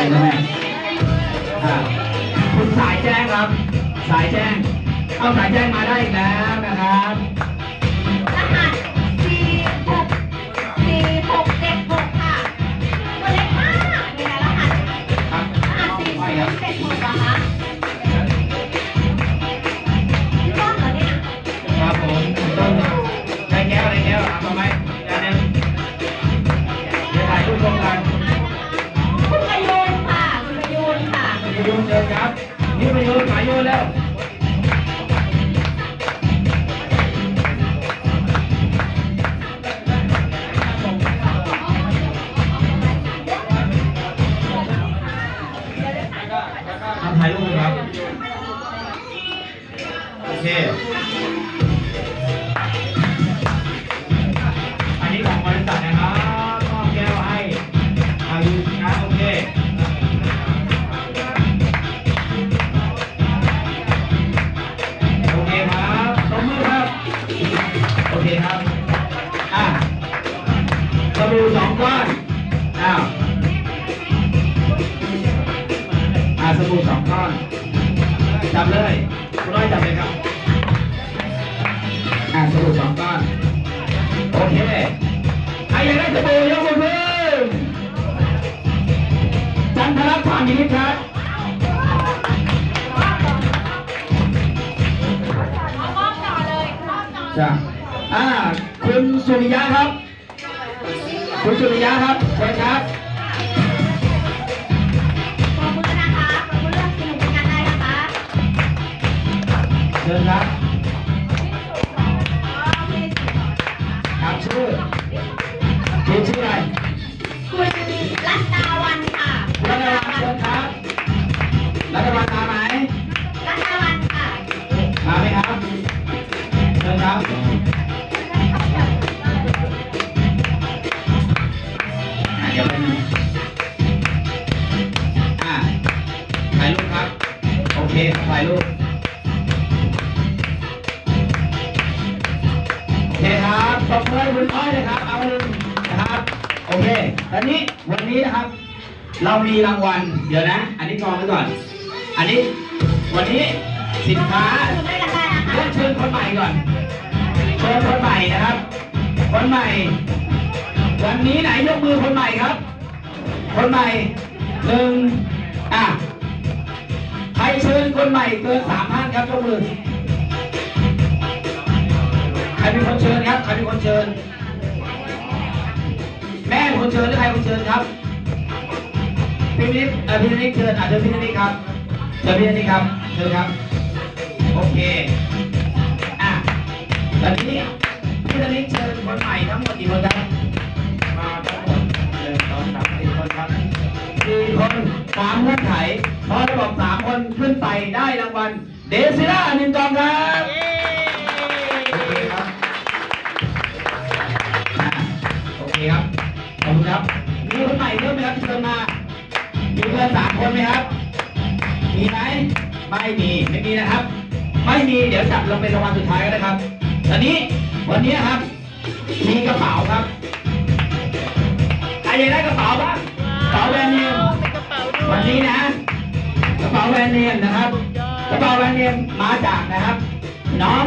เย็นะแม่อ่าคุณสายแจ้งครับ สายแจ้ง เอาสายแจ้งมาได้อีกแล้วนะครับ นทรัตน์ผ่านยินดีครับจ้ะอ่าคุณสุริยะครับ คุณสุริยะครับเชิญครับปรบมือนะคะปรบมือเรื่องสนุกเป็นกันได้นะคะเชิญครับครับ โอเคครับถ่ายรูปโอเคครับตบมือคุณอ้อยนะครับเอาหนึ่งนะครับ โอเคตอนนี้วันนี้นะครับ เรามีรางวัล เดี๋ยวนะ อันนี้กองไว้ก่อน อันนี้วันนี้สินค้าคุณได้กันได้นะคะเรียกเชิญคนใหม่ก่อน เชิญคนใหม่นะครับ คนใหม่ วันนี้ไหนยกมือคนใหม่ครับ คนใหม่หนึ่งอะ เชิญคนใหม่เกินสามท่านครับยกมือใครเป็นคนเชิญครับใครเป็นคนเชิญ แม่เป็นคนเชิญหรือใครเป็นคนเชิญครับพี่นิดเอ่อพี่นิดเชิญอะเชิญพี่นิดครับเชิญพี่นิดครับเชิญครับโอเคอะตอนนี้พี่นิดเชิญคนใหม่ทั้งหมดกี่คนครับมาทั้งหมดหนึ่งสองสามสี่คนครับสี่คนสามเงื่อนไขพอจะบอกสามคนขึ้นไปได้รางวัลเดซิล่าหนึ่งกองครับโอเคครับอ่าโอเคครับ ขอบคุณครับ มีคนใหม่เพิ่มไหมครับที่เชิญมา มีเกินสามคนไหมครับ มีไหมไม่มีไม่มีนะครับ ไม่มีเดี๋ยวจับลงเป็นรางวัลสุดท้ายก็ได้ครับตอนนี้วันนี้ครับ มีกระเป๋าครับใครอยากได้กระเป๋าบ้างกระเป๋าแบรนด์เนม วันนี้นะกระเป๋าแบรนด์เนมนะครับกระเป๋าแบรนด์เนมมาจากนะครับ น้อง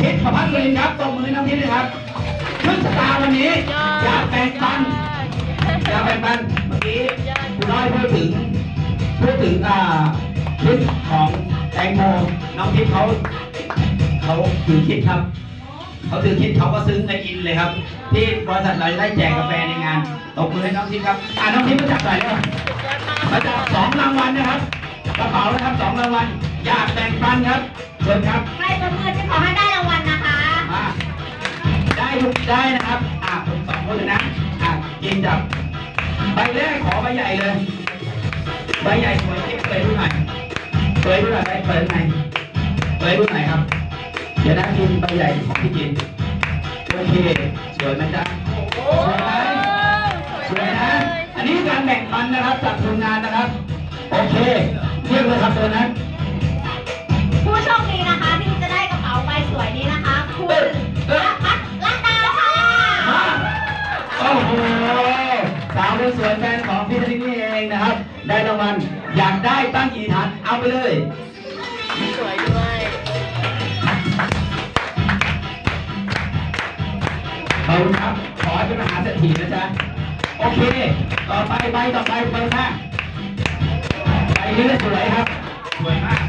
ทิศประพัฒน์สุรินครับตบมือน้องทิศเลยครับขึ้นสตาร์วันนี้อยากแบ่งปันอยากแบ่งปันเมื่อกี้คุณน้อยพูดถึงพูดถึงอ่าทิศของแตงโมน้องทิศเขาเขาถือคิดครับ เขาถือคิดเขาก็ซึ้งและอินเลยครับ ที่บริษัทเราจะได้แจกกาแฟในงานตบมือให้น้องทิศครับอ่าน้องทิศมาจับหน่อยเลยมาจับสองรางวัลนะครับกระเป๋านะครับสองรางวัลอยากแบ่งปันครับเชิญครับใครประเมินจะขอให้ได้รางวัลนะคะมาได้ทุกได้นะครับอะผมสองคนเลยนะอะกินจับใบแรกขอใบใหญ่เลยใบใหญ่สวยเก็บเปิดดูหน่อยเปิดดูหน่อยไปเปิดไหนอยเปิดดูหน่อยครับเดี๋ยวนะกินใบใหญ่ของพี่กินโอเคสวยไหมจ๊ะสวยไหมสวยนะอันนี้คือการแบ่งปันนะครับจากทีมงานนะครับ โอเคเรียกเลยครับตัวนั้นผู้โชคดีนะคะที่จะได้กระเป๋าใบสวยนี้นะคะคุณละพัฒรัตนาค่ะมาโอ้โหสาวคนสวยแฟนของพี่ธนิตนี่เองนะครับ ได้รางวัลอยากได้ตั้งกี่ฐานเอาไปเลยสวยด้วย ขอบคุณครับ ขอให้เป็นมหาเศรษฐีนะจ๊ะ โอเค ต่อไปใบต่อไปเปิดมาใบนี้สวยครับ สวยมาก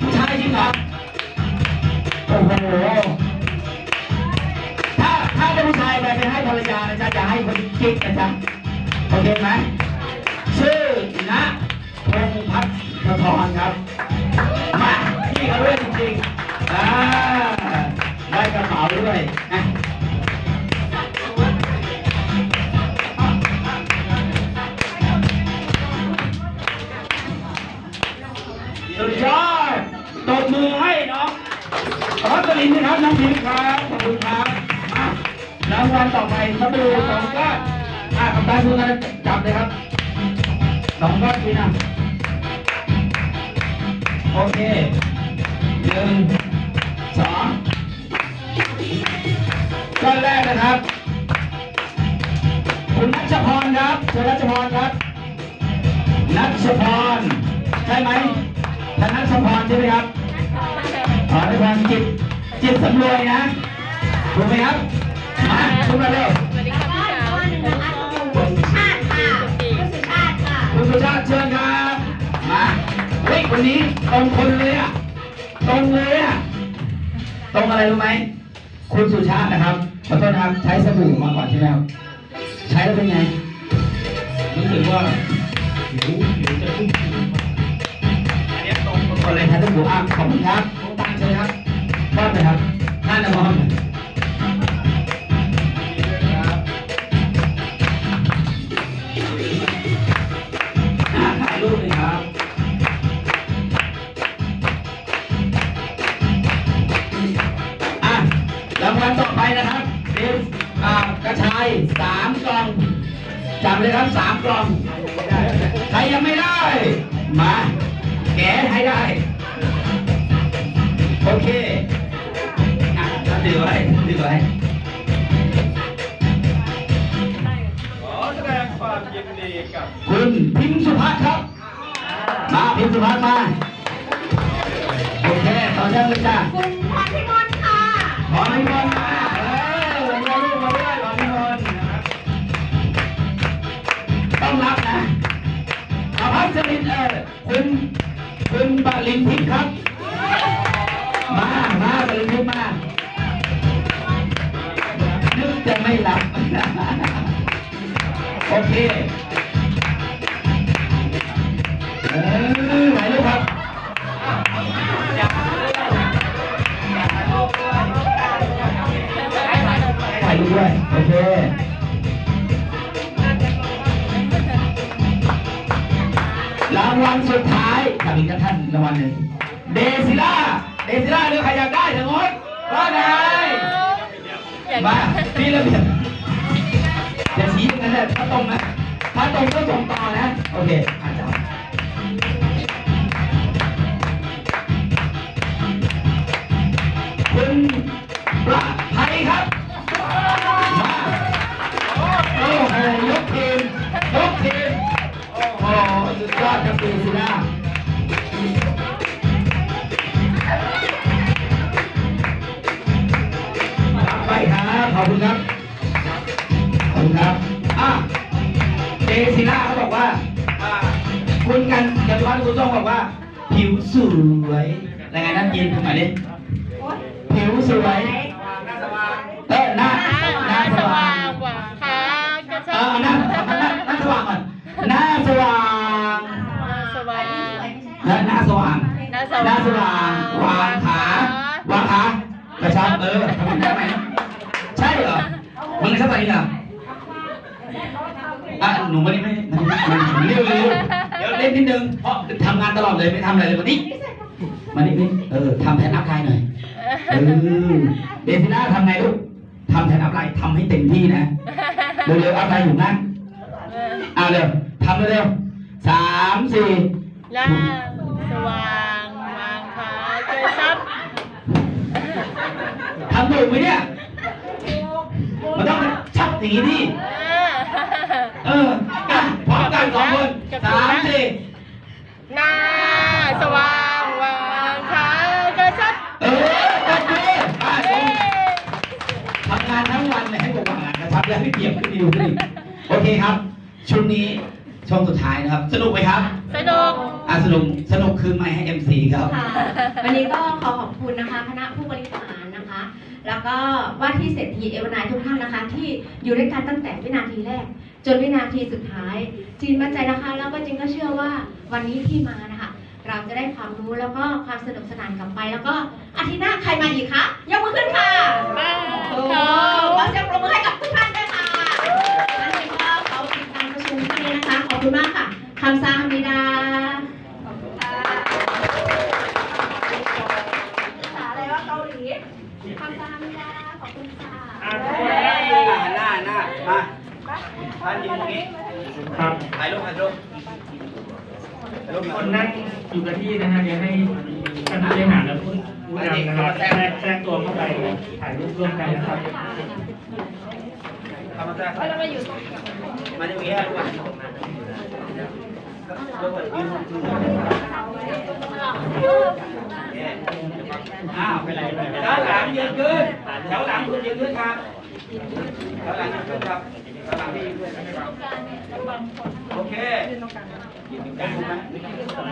ผู้ชายจริงเหรอโอ้โห ถ้าถ้าเป็นผู้ชายไปไปให้ภรรยานะจ๊ะอย่าให้คนกิ๊กนะจ๊ะ โอเคไหมชื่อณพงพัฒน์ทรครับ มาพี่เขาด้วยจริงๆอ่าได้กระเป๋าด้วยนะสุดยอดตบมือให้น้องขอสลินนะครับน้องพิมพ์ครับขอบคุณครับมารางวัลต่อไปสบู่สองก้อนอะกับตาคุณกันจับเลยครับสองก้อนพี่นะโอเคหนึ่งสอง ก้อนแรกนะครับ คุณนัชพรครับเชิญนัชพรครับนัชพรใช่ไหมท่านนัชพรใช่ไหมครับอ๋อนัชพรจิตจิตสำรวยนะถูกไหมครับมาคุณมาเร็วคุณสุชาติค่ะคุณสุชาติค่ะคุณสุชาติเชิญครับมาเฮ้ยวันนี้ตรงคนเลยอะตรงเลยอะตรงอะไรรู้ไหมคุณสุชาตินะครับ ขอโทษนะครับ ใช้สบู่มาก่อนใช่ไหมครับ ใช้แล้วเป็นไง รู้สึกว่าผิวผิวจะชุ่มชื้นมากอันนี้ตรงคนเลยใช้สบู่อะขอบคุณครับน้องตังเชิญครับมอบเลยครับ มา แกะให้ได้ โอเคอะถือไว้ถือไว้ขอแสดงความยินดีกับ คุณพิมพ์สุภัทรครับ มาพิมพ์สุภัทรมา โอเค ต่อเนื่องเลยจ้าคุณพรพิมลค่ะ ขอนิมนต์ วัลสุดท้ายกับอีกท่านรางวัลหนึ่งเดซิล่าเดซิล่าเรือใครอยากได้ทั้งหมดว่าไงอยากมาพี่ระเบียบอย่าชี้ตรงนั้นแหละถ้าตรงนะถ้าตรงก็ส่งต่อนะ โอเคอาจารย์คุณประภัยครับ ดยอดครับปีศิลาไปครับขอบคุณครับ ขอบคุณครับ อะเจศิลาเขาบอกว่าอ่า คุณกันกันวัฒน์คุณต้องบอกว่า ผิวสวยอะไรไงนั่นยินทำไมดิผิวสวย สหน้าว่างวางวางขาวางขากระชับเออทำได้ไหมใช่เหรอมึงกระชับอะไรอะอะหนูไม่ไม่ไม่ไม่เร็วเร็วเดี๋ยวเล่นนิดนึงเพราะทำงานตลอดเลยไม่ทำอะไรเลยวันนี้มานี่นี่เออทำแทนอัพกายหน่อยเออเดซิน่าทำไงลูกทำแทนอัพไลน์ทำให้เต็มที่นะเร็วๆอัพไลน์อยู่นั่งเอาเร็วทำเร็วๆสามสี่ล่าสว่างวาง ขาเจอซับทำถูกไหมเนี่ย มันต้องชับอย่างนี้ดิเออเอออะพร้อมกันสองคนสามสี่หน้าสว่างวางขาเจอซับเออตบมือมาชเย้มทำงานทั้งวันเนี่ยให้ผมงานกระชับและให้เกียบขึ้นดีดูขึ้นอีกโอเคครับ ชุดนี้ช่วงสุดท้ายนะครับ สนุกไหมครับ สนุก อะสนุกสนุกคือไม่ให้ MC ครับ ค่ะวันนี้ก็ขอขอบคุณนะคะคณะผู้บริหารนะคะ แล้วก็ว่าที่เศรษฐีเอวอร์ไนท์ทุกท่านนะคะ ที่อยู่ด้วยกันตั้งแต่วินาทีแรก จนวินาทีสุดท้าย จีนมั่นใจนะคะ แล้วก็จินก็เชื่อว่าวันนี้ที่มานะคะ เราจะได้ความรู้แล้วก็ความสนุกสนานกลับไป แล้วก็อาทิตย์หน้าใครมาอีกคะยกมือขึ้นค่ะมาโอ้เขาขอเสียงปรบมือให้กับทุกท่านด้วยค่ะงั้นเองก็ขอปิดการประชุมที่นี้นะคะขอบคุณมากค่ะคำซาฮามิดา คำซามิดาขอบคุณค่ะอะทุกคนนั่งอยู่หันหน้าหันหน้ามาท่านยืนตรงนี้ครับถ่ายรูปถ่ายรูปถ่ายรูปทุกคนนั่งอยู่กับที่นะฮะเดี๋ยวให้ท่านผู้บริหารและผู้ผู้นำนะครับแทรกแทรกตัวเข้าไปถ่ายรูปร่วมกันนะครับทำมาแทรกมาตรงนี้มาตรงนี้ลูกอะลูกอะยืนยืน อ้าวเป็นไรด้านหลังยืนขึ้นแถวหลังคุณยืนขึ้นครับแถวหลังยืนขึ้นครับแถวหลังพี่ยืนขึ้นโอเคยืนตรงกลางถูกไหม